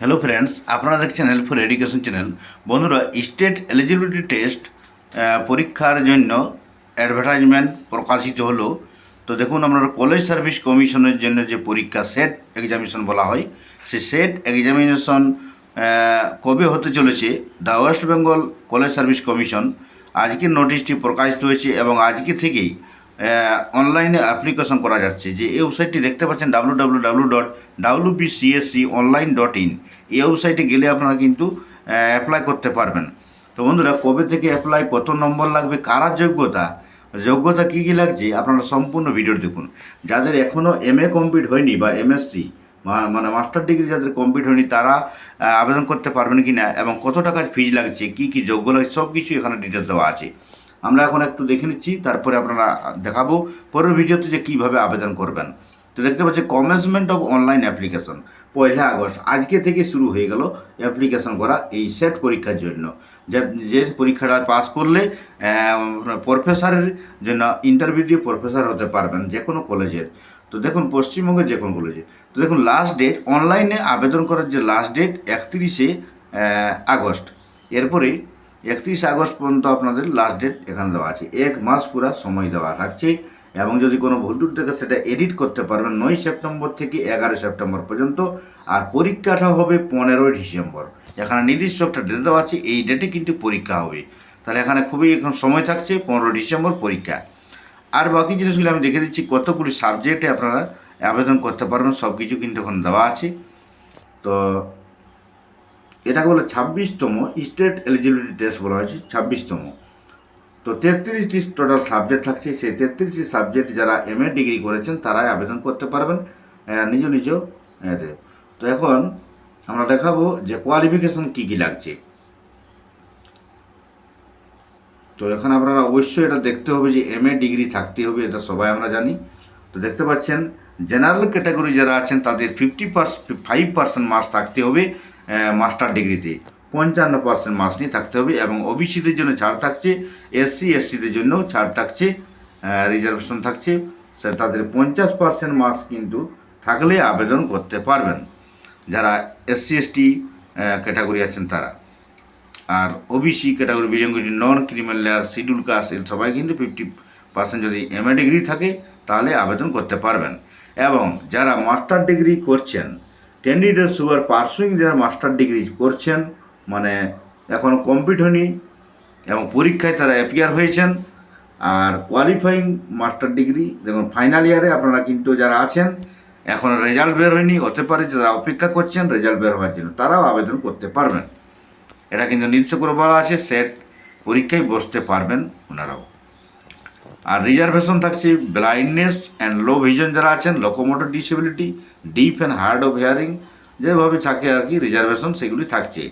Hello friends আপনারা দেখছেন help for education channel বন্ধুরা স্টেট এলিজিবিলিটি টেস্ট পরীক্ষার জন্য অ্যাডভার্টাইজমেন্ট প্রকাশিত হলো। তো দেখুন আপনারা কলেজ সার্ভিস কমিশনের জন্য যে পরীক্ষা সেট এক্সামিনেশন বলা হয়, সেই সেট এক্সামিনেশন কবে হতে চলেছে? The West Bengal college service commission আজকের নোটিশটি প্রকাশিত হয়েছে এবং আজকে থেকেই অনলাইনে অ্যাপ্লিকেশন করা যাচ্ছে। যে এই ওয়েবসাইটটি দেখতে পাচ্ছেন W W W dot W BCSC online dot in এই ওয়েবসাইটে গেলে আপনারা কিন্তু অ্যাপ্লাই করতে পারবেন। তো বন্ধুরা, কবে থেকে অ্যাপ্লাই কত নম্বর লাগবে, কারা যোগ্যতা যোগ্যতা কী কী লাগছে, আপনারা সম্পূর্ণ ভিডিও দেখুন। যাদের এখনও এম এ কমপ্লিট হয়নি বা এমএসসি মানে মাস্টার ডিগ্রি যাদের কমপ্লিট হয়নি, তারা আবেদন করতে পারবেন কি না এবং কত টাকা ফিজ লাগছে, কী কী যোগ্য লাগছে সব কিছু এখানে ডিটেলস দেওয়া আছে। আমরা এখন একটু দেখে নিচ্ছি, তারপরে আপনারা দেখাবো। পরের ভিডিওতে যে কীভাবে আবেদন করবেন। তো দেখতে পাচ্ছি কমেন্সমেন্ট অফ অনলাইন অ্যাপ্লিকেশন পয়লা আগস্ট। আজকে থেকে শুরু হয়ে গেল অ্যাপ্লিকেশন করা এই সেট পরীক্ষার জন্য। যে যে পরীক্ষাটা পাস করলে প্রফেসরের জন্য ইন্টারভিউ দিয়ে প্রফেসর হতে পারবেন যে কোনো কলেজের তো দেখুন, পশ্চিমবঙ্গের যে কোনো কলেজে তো দেখুন লাস্ট ডেট অনলাইনে আবেদন করার যে লাস্ট ডেট একত্রিশে আগস্ট। এরপরে একত্রিশে আগস্ট পর্যন্ত আপনাদের লাস্ট ডেট এখানে দেওয়া আছে। এক মাস পুরা সময় দেওয়া থাকছে এবং যদি কোনো ভুল টুল থাকে সেটা এডিট করতে পারবেন নয় সেপ্টেম্বর থেকে এগারো সেপ্টেম্বর পর্যন্ত আর পরীক্ষাটা হবে পনেরোই ডিসেম্বর। এখানে নির্দিষ্ট একটা ডেট দেওয়া আছে, এই ডেটে কিন্তু পরীক্ষা হবে। তাহলে এখানে খুবই এখন সময় থাকছে পনেরো ডিসেম্বর পরীক্ষা। আর বাকি জিনিসগুলো আমি দেখে দিচ্ছি, কতগুলি সাবজেক্টে আপনারা আবেদন করতে পারবেন সব কিছু কিন্তু এখন দেওয়া আছে। তো এটাকে বলে ছাব্বিশতম স্টেট এলিজিবিলিটি টেস্ট বলা হয়েছে, ছাব্বিশতম। তো তেত্রিশটি টোটাল সাবজেক্ট থাকছে, সেই তেত্রিশটি সাবজেক্ট যারা এম ডিগ্রি করেছেন, তারাই আবেদন করতে পারবেন নিজ নিজ। তো। এখন আমরা দেখাবো যে কোয়ালিফিকেশন কী কী লাগছে। তো এখন আপনারা অবশ্যই এটা দেখতে হবে যে এম ডিগ্রি থাকতে হবে, এটা সবাই আমরা জানি। তো দেখতে পাচ্ছেন জেনারেল ক্যাটাগরি যারা আছেন, তাদের fifty percent five percent marks থাকতে হবে। মাস্টার ডিগ্রিতে। পঞ্চান্ন পার্সেন্ট মার্কস নিয়ে থাকতে হবে এবং ওবিসিদের জন্য ছাড় থাকছে, এসসি, এসটিদের জন্যও ছাড় থাকছে রিজার্ভেশন থাকছে। তাদের পঞ্চাশ পার্সেন্ট মার্কস কিন্তু থাকলে আবেদন করতে পারবেন। যারা এসসি, এসটি ক্যাটাগরি আছেন তারা। আর OBC category বিলঙ্গিটি non criminal layer schedule caste এর সবাই কিন্তু ফিফটি পার্সেন্ট যদি এম এ ডিগ্রি থাকে, তাহলে আবেদন করতে পারবেন। এবং যারা মাস্টার ডিগ্রি করছেন candidates who are pursuing their master degree করছেন মানে এখন কমপ্লিট হয়নি, এবং পরীক্ষায় তারা অ্যাপিয়ার হয়েছেন, আর কোয়ালিফাইং মাস্টার ডিগ্রি দেখুন ফাইনাল ইয়ারে আপনারা কিন্তু যারা আছেন, এখন রেজাল্ট বের হয়নি, হতে পারে যারা অপেক্ষা করছেন রেজাল্ট বের হওয়ার জন্য, তারাও আবেদন করতে পারবেন। এটা কিন্তু নির্দিষ্ট করে বলা আছে সেট পরীক্ষায় বসতে পারবেন ওনারাও। আর রিজার্ভেশন থাকছে ব্লাইন্ডনেস অ্যান্ড লো ভিজন যারা আছেন locomotor disability deaf and hard of hearing যেভাবে থাকে আর কি রিজার্ভেশন সেগুলি থাকছে।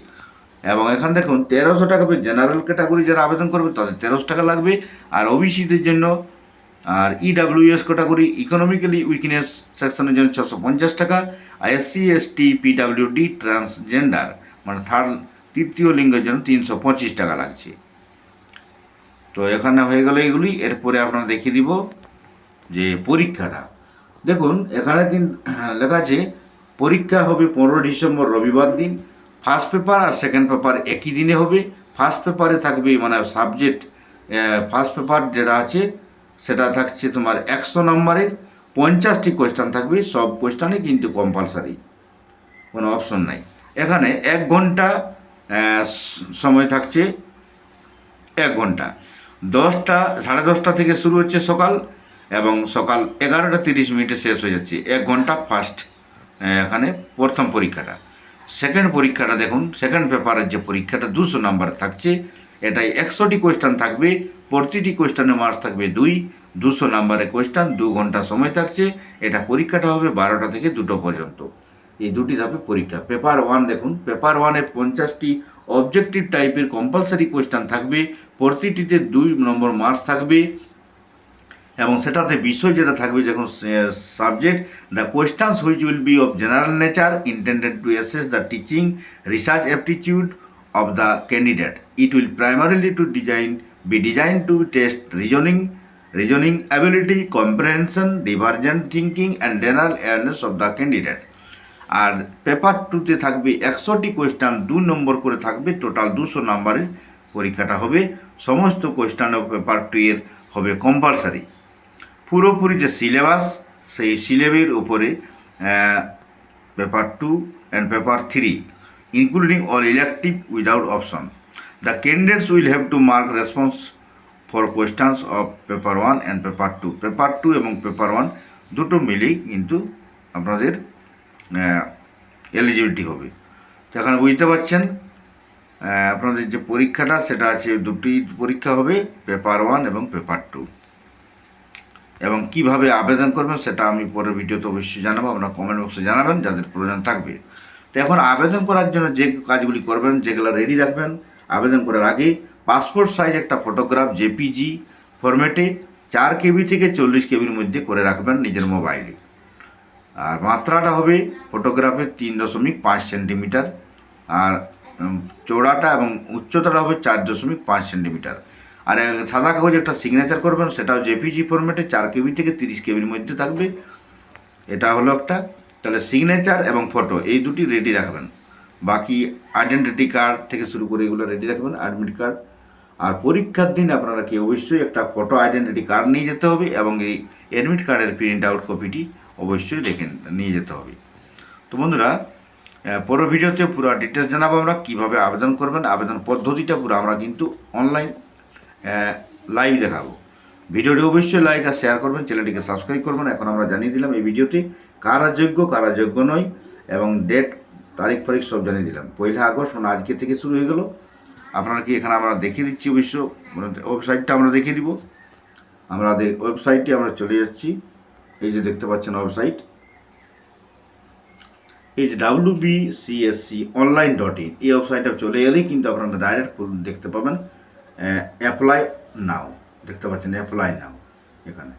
এবং এখান দেখুন, তেরোশো টাকা জেনারেল ক্যাটাগরি যারা আবেদন করবে, তাদের তেরোশো টাকা লাগবে। আর ওবিসিদের জন্য, আর ইডাব্লিউএস ক্যাটাগরি ইকোনমিক্যালি উইকনেস সেকশনের জন্য ছশো পঞ্চাশ টাকা আর এসসি এসটি পিডাব্লিউডি ট্রান্সজেন্ডার মানে থার্ড তৃতীয় লিঙ্গের জন্য তিনশো পঁচিশ টাকা লাগছে। তো এখানে হয়ে গেল এগুলি এরপরে আপনারা দেখিয়ে দিব যে পরীক্ষাটা। দেখুন, এখানে কিন্তু লেখা আছে, পরীক্ষা হবে পনেরো ডিসেম্বর রবিবার দিন। ফার্স্ট পেপার আর সেকেন্ড পেপার একই দিনে হবে। ফার্স্ট পেপারে থাকবে মানে সাবজেক্ট ফার্স্ট পেপার যেটা আছে, সেটা থাকছে তোমার একশো নম্বরের। পঞ্চাশটি কোয়েশ্চান থাকবে, সব কোয়েশ্চানই কিন্তু কম্পালসারি কোনো অপশন নাই। এখানে এক ঘণ্টা সময় থাকছে, এক ঘণ্টা। দশটা, সাড়ে দশটা থেকে শুরু হচ্ছে সকাল এবং সকাল এগারোটা তিরিশ মিনিটে শেষ হয়ে যাচ্ছে। এক ঘণ্টা ফার্স্ট এখানে প্রথম পরীক্ষাটা। সেকেন্ড পরীক্ষাটা দেখুন সেকেন্ড পেপারের যে পরীক্ষাটা দুশো নাম্বার থাকছে, এটাই একশোটি কোয়েশ্চান থাকবে, প্রতিটি কোয়েশ্চানের মার্কস থাকবে দুই, দুশো নাম্বারের কোয়েশ্চান দু ঘণ্টা সময় থাকছে, এটা পরীক্ষাটা হবে বারোটা থেকে দুটো পর্যন্ত। এই দুটি ধাপে পরীক্ষা। পেপার ওয়ান দেখুন পেপার ওয়ানে পঞ্চাশটি অবজেক্টিভ টাইপের কম্পালসারি কোয়েশ্চান থাকবে, প্রতিটিতে দুই নম্বর মার্কস থাকবে এবং সেটাতে বিষয় যেটা থাকবে যখন subject the questions which will be of general nature intended to assess the teaching research aptitude of the candidate it will primarily to design be design to test reasoning reasoning ability comprehension divergent thinking and general awareness of the candidate R paper টুতে থাকবে একশোটি question দু নম্বর করে থাকবে total দুশো নাম্বারের পরীক্ষাটা হবে। সমস্ত কোয়েশ্চান ও পেপার টু এর হবে কম্পালসারি পুরোপুরি যে সিলেবাস সেই সিলেবের উপরে paper two and paper three including all elective without option the candidates will have to mark response for questions of paper one and paper two paper two এবং paper one দুটো মিলেই কিন্তু আপনাদের এলিজিবিলিটি হবে। তো এখানে বুঝতে পারছেন আপনাদের যে পরীক্ষাটা, সেটা আছে দুটি পরীক্ষা হবে পেপার ওয়ান এবং পেপার টু এবং কীভাবে আবেদন করবেন, সেটা আমি পরের ভিডিওতে অবশ্যই জানাব, আপনার কমেন্ট বক্সে জানাবেন, যাদের প্রয়োজন থাকবে। তো এখন আবেদন করার জন্য যে কাজগুলি করবেন, যেগুলো রেডি রাখবেন, আবেদন করার আগে পাসপোর্ট সাইজ একটা ফটোগ্রাফ জেপিজি ফরম্যাটে চার কেবি থেকে চল্লিশ কেবির মধ্যে করে রাখবেন নিজের মোবাইলে আর মাত্রাটা হবে ফটোগ্রাফের তিন দশমিক পাঁচ সেন্টিমিটার। আর উম, চওড়াটা এবং উচ্চতাটা হবে চার দশমিক পাঁচ সেন্টিমিটার। আর সাদা কাগজে একটা সিগনেচার করবেন সেটাও জেপিজি ফরম্যাটে চার কেবি থেকে তিরিশ কেবির মধ্যে থাকবে। এটা হলো একটা তাহলে সিগনেচার এবং ফটো এই দুটি রেডি রাখবেন। বাকি আইডেন্টিটি কার্ড থেকে শুরু করে এগুলো রেডি রাখবেন অ্যাডমিট কার্ড আর পরীক্ষার দিন আপনারা কি অবশ্যই একটা ফটো আইডেন্টিটি কার্ড নিয়ে যেতে হবে এবং এই অ্যাডমিট কার্ডের প্রিন্ট আউট কপিটি অবশ্যই রেখে নিয়ে যেতে হবে। তো বন্ধুরা পরের ভিডিওতে পুরো ডিটেলস জানাব আমরা, কীভাবে আবেদন করবেন, আবেদন পদ্ধতিটা পুরো আমরা কিন্তু অনলাইন লাইভ দেখাবো। ভিডিওটি অবশ্যই লাইক আর শেয়ার করবেন চ্যানেলটিকে সাবস্ক্রাইব করবেন। এখন আমরা জানিয়ে দিলাম এই ভিডিওতে কারা যোগ্য কারা যোগ্য নয়, এবং ডেট তারিখ, ফারিখ সব জানিয়ে দিলাম। পয়লা আগস্ট মানে আজকে থেকে শুরু হয়ে গেল। আপনারা কি এখানে আমরা দেখিয়ে দিচ্ছি অবশ্য মানে ওয়েবসাইটটা আমরা দেখিয়ে দিব। আমরা ওয়েবসাইটে আমরা চলে যাচ্ছি। এই যে দেখতে পাচ্ছেন ওয়েবসাইট, এই যে B CSC online dot in এই ওয়েবসাইটে চলে এলেই কিন্তু আপনারা ডাইরেক্ট দেখতে পাবেন অ্যাপ্লাই নাও দেখতে পাচ্ছেন অ্যাপ্লাই নাও এখানে।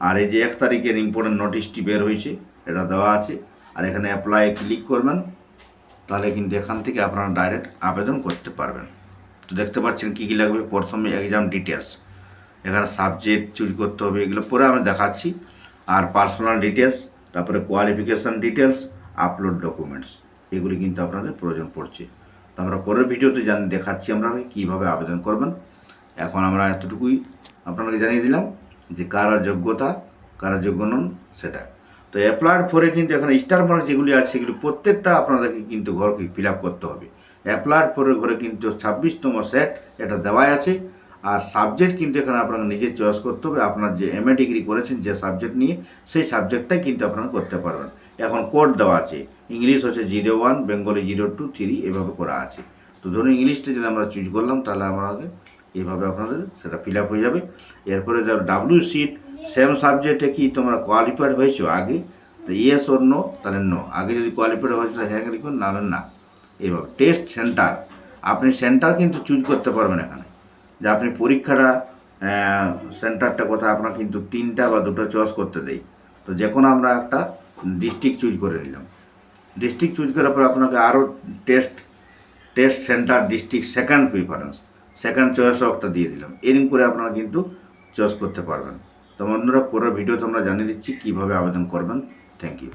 আর এই যে এক তারিখের ইম্পর্টেন্ট নোটিশটি বের হয়েছে, এটা দেওয়া আছে, আর এখানে অ্যাপ্লাই ক্লিক করবেন, তাহলে কিন্তু এখান থেকে আপনারা ডাইরেক্ট আবেদন করতে পারবেন। তো দেখতে পাচ্ছেন কী কী লাগবে, প্রথমে এক্সাম ডিটেলস এখানে সাবজেক্ট চুজ করতে হবে, এগুলো পরে আমি দেখাচ্ছি। আর পার্সোনাল ডিটেলস তারপরে কোয়ালিফিকেশান ডিটেলস আপলোড ডকুমেন্টস এগুলি কিন্তু আপনাদের প্রয়োজন পড়ছে। তো আমরা পরের ভিডিওতে জান, দেখাচ্ছি আমরা কীভাবে আবেদন করবেন। এখন আমরা এতটুকুই আপনাকে জানিয়ে দিলাম যে কারা যোগ্যতা, কারা যোগ্য নন, সেটা। তো অ্যাপ্লাইড ফোরে কিন্তু এখানে স্টার মার্ক যেগুলি আছে, সেগুলি প্রত্যেকটা আপনাদেরকে কিন্তু ঘরকে ফিল আপ করতে হবে। অ্যাপ্লাইড ফরের ঘরে কিন্তু ছাব্বিশতম সেট এটা দেওয়াই আছে। আর সাবজেক্ট কিন্তু এখানে আপনাকে নিজে চয়েস করতে হবে। আপনার যে এম এ ডিগ্রি করেছেন যে সাবজেক্ট নিয়ে, সেই সাবজেক্টটাই কিন্তু আপনারা করতে পারবেন। এখন কোড দেওয়া আছে। ইংলিশ হচ্ছে zero one Bengali zero two three এভাবে করা আছে। তো ধরুন ইংলিশটা যদি আমরা চুজ করলাম, তাহলে আমাদের এইভাবে আপনাদের সেটা ফিল আপ হয়ে যাবে। এরপরে ধরো ডাব্লিউ সিট সেম সাবজেক্টে কি তোমরা কোয়ালিফাইড হয়েছো আগে? তো ইয়েস ওর নো তাহলে নো আগে যদি কোয়ালিফাইড হয়েছে, তাহলে হ্যাঁ লিখুন না না। এইভাবে টেস্ট সেন্টার আপনি সেন্টার কিন্তু চুজ করতে পারবেন এখানে। যে আপনি পরীক্ষাটা সেন্টারটা কোথায় আপনার কিন্তু তিনটা বা দুটো চয়েস করতে দেই। তো যে কোনো আমরা একটা ডিস্ট্রিক্ট চুজ করে নিলাম। ডিস্ট্রিক্ট চুজ করার পর আপনাকে আরও test test centre district second preference second চয়েসও একটা দিয়ে দিলাম। এরকম করে আপনারা কিন্তু চয়েস করতে পারবেন। তো বন্ধুরা, পুরো ভিডিওতে আমরা জানিয়ে দিচ্ছি কীভাবে আবেদন করবেন। Thank you